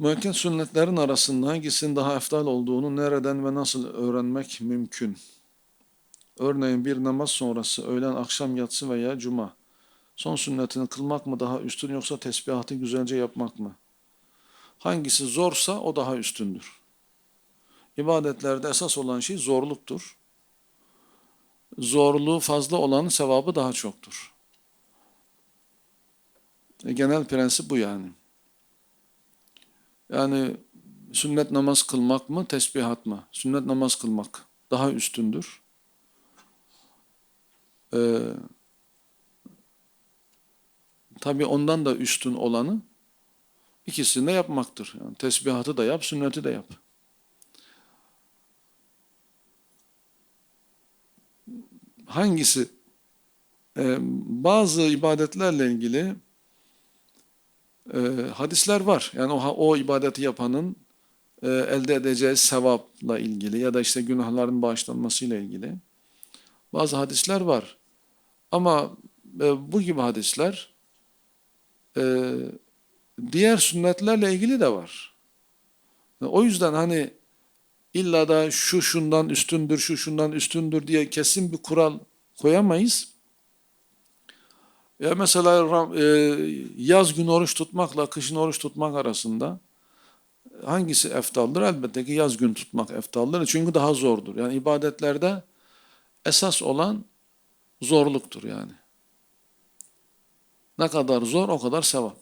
Müekket sünnetlerin arasında hangisinin daha eftal olduğunu nereden ve nasıl öğrenmek mümkün? Örneğin bir namaz sonrası öğlen, akşam, yatsı veya cuma. Son sünnetini kılmak mı daha üstün yoksa tesbihatı güzelce yapmak mı? Hangisi zorsa o daha üstündür. İbadetlerde esas olan şey zorluktur. Zorluğu fazla olanın sevabı daha çoktur. E, genel prensip bu yani. Yani sünnet namaz kılmak mı, tesbihat mı? Sünnet namaz kılmak daha üstündür. Ee, tabii ondan da üstün olanı ikisini de yapmaktır. Yani tesbihatı da yap, sünneti de yap. Hangisi? Ee, bazı ibadetlerle ilgili e, hadisler var. Yani o, o ibadeti yapanın e, elde edeceği sevapla ilgili ya da işte günahların bağışlanmasıyla ilgili bazı hadisler var. Ama e, bu gibi hadisler e, diğer sünnetlerle ilgili de var. O yüzden hani illa da şu şundan üstündür, şu şundan üstündür diye kesin bir kural koyamayız. Ya mesela e, yaz günü oruç tutmakla kışın oruç tutmak arasında hangisi eftaldır? Elbette ki yaz günü tutmak eftaldır. Çünkü daha zordur. Yani ibadetlerde esas olan zorluktur yani. Ne kadar zor o kadar sevap.